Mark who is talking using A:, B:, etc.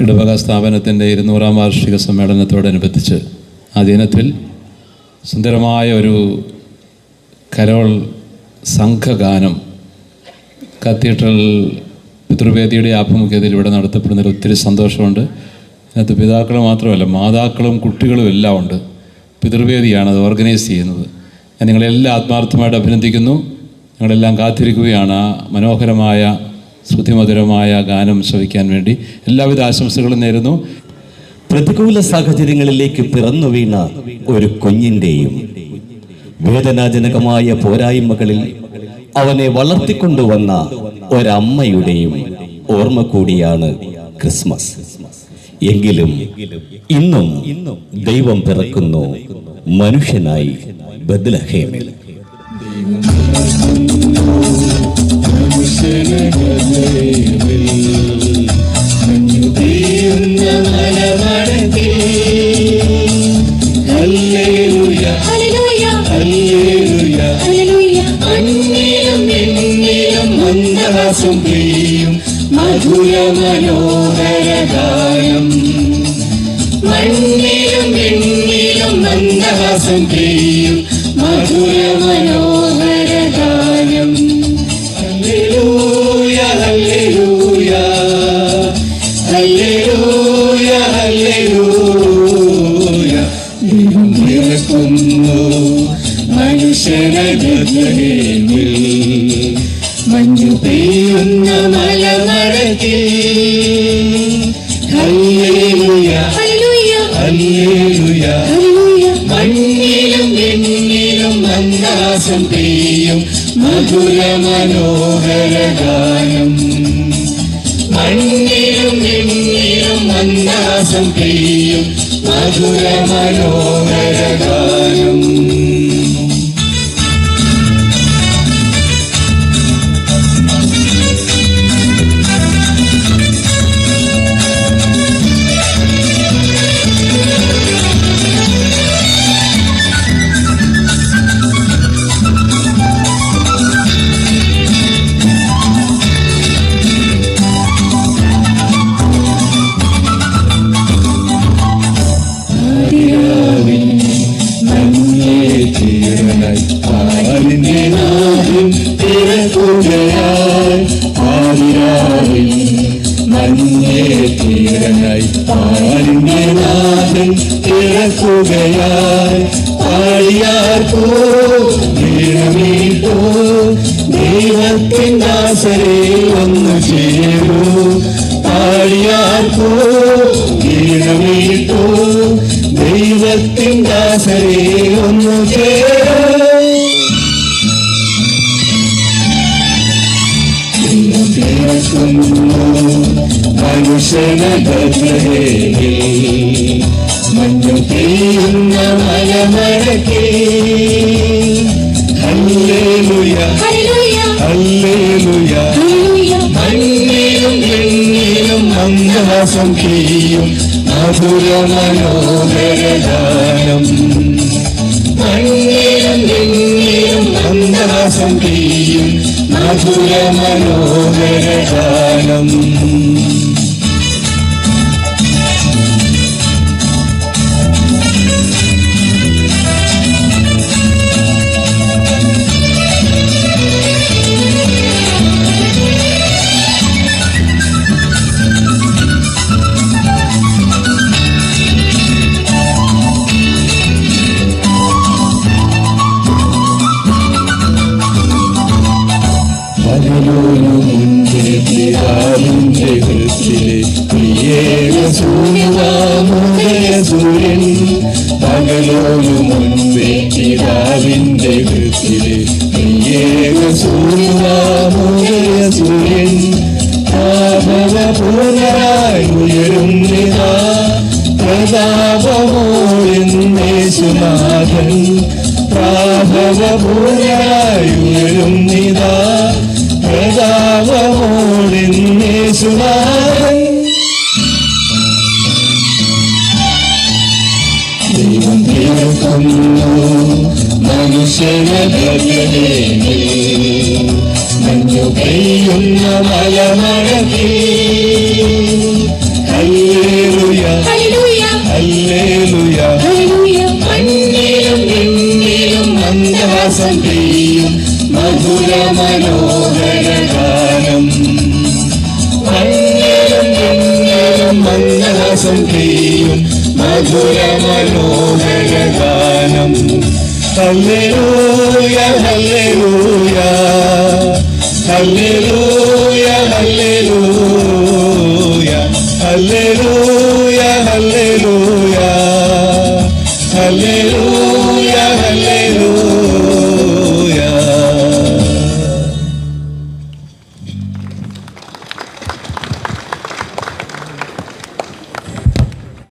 A: ഇടവക സ്ഥാപനത്തിന്റെ ഇരുന്നൂറാം വാർഷിക സമ്മേളനത്തോടനുബന്ധിച്ച് ആ ദിനത്തിൽ സുന്ദരമായ ഒരു കരോൾ സംഘഗാനം കത്തീഡ്രൽ പിതൃവേദിയുടെ ആഭിമുഖ്യത്തിൽ ഇവിടെ നടത്തപ്പെടുന്നതിൽ ഒത്തിരി സന്തോഷമുണ്ട്. അതിനകത്ത് പിതാക്കൾ മാത്രമല്ല മാതാക്കളും കുട്ടികളും എല്ലാം ഉണ്ട്. പിതൃവേദിയാണ് അത് ഓർഗനൈസ് ചെയ്യുന്നത്. ഞാൻ നിങ്ങളെല്ലാം ആത്മാർത്ഥമായിട്ട് അഭിനന്ദിക്കുന്നു. ഞങ്ങളെല്ലാം കാത്തിരിക്കുകയാണ് ആ മനോഹരമായ ശ്രുതിമധുരമായ ഗാനം ശ്രവിക്കാൻ വേണ്ടി എല്ലാവിധ ആശംസകളും നേരുന്നു.
B: പ്രതികൂല സാഹചര്യങ്ങളിലേക്ക് പിറന്നു വീണ ഒരു കുഞ്ഞിന്റെയും വേദനാജനകമായ പോരായ്മകളിൽ അവനെ വളർത്തിക്കൊണ്ടുവന്ന ഒരമ്മയുടെയും ഓർമ്മ കൂടിയാണ് ക്രിസ്മസ്. എങ്കിലും ഇന്നും ദൈവം പിറക്കുന്നു മനുഷ്യനായി ബദ്ലഹേമിൽ.
C: ഹല്ലേലൂയ ഹല്ലേലൂയ അന്നിലും എന്നിലും മന്ദഹാസം പെയ്യും. മധുര മനോഹര ഗാനം മണ്ണിലും വെണ്ണിലും മന്ദഹാസം പെയ്യും. മധുര മനോഹര മനുഷ്യനഗതയിൽ മഞ്ഞു പെയ്യുന്ന ഹല്ലേലൂയ മണ്ണിലും എണ്ണിലും മന്ദാസം പെയ്യും. മധുര മനോഹര ഗാനം മണ്ണിലും എണ്ണിലും മന്ദാസം പെയ്യും മധുര മനോഹര ഗാനം. ആദിരാവിൻ മഞ്ഞേ തീരനായി പാലിന്റെ നാടും തിരക്കുകയായി പാടിയാർക്കോ വീണമീട്ടോ ദൈവത്തിൻ ദാസരെ ഒന്ന് ചേരൂ പാടിയാർക്കോ വീണമീട്ടോ ദൈവത്തിൻ ദാസരെ ഒന്നു ചേരൂ. പിറക്കുന്നു മനുഷ്യനഗതയിൽ മഞ്ഞു പെയ്യുന്ന മലമടക്കേ ഹല്ലേലൂയ ഹല്ലേലൂയ മണ്ണിലും വെണ്ണിലും മന്ദഹാസം പെയ്യും മധുര മനോഹര ഗാനം മണ്ണിലും വെണ്ണിലും മന്ദഹാസം പെയ്യും മധുര മനോഹര ഗാനം മുൻപേ പിതാവിന്റെ കൃത്തിലെ പ്രിയേക സൂര്യവാമുദയ സൂര്യൻ പകലോരു മുൻപേ പിതാവിന്റെ കൃത്തിലെ പ്രിയേക പാപവപൂർണരായി ഉയരുന്നിതാ പ്രതാപമോടുന്നേശുനാഥൻ പ്രാഭവപൂർണരായി ഉയരുന്നിതാ യേശുനാഥൻ ദൈവം തീർക്കുന്നു മനുഷ്യനു പെയ്യുന്ന മലമഴകി അല്ലേലുയ അല്ലേലുയ മഞ്ഞിലും ഇന്ത്യയിലും മന്ദാസം പെയ്യും മധുര മനോഹര ശ്വാസം പെയ്യും മധുര മനോഹര ഗാനം hallelujah hallelujah hallelujah hallelujah hallelujah hallelujah hallelujah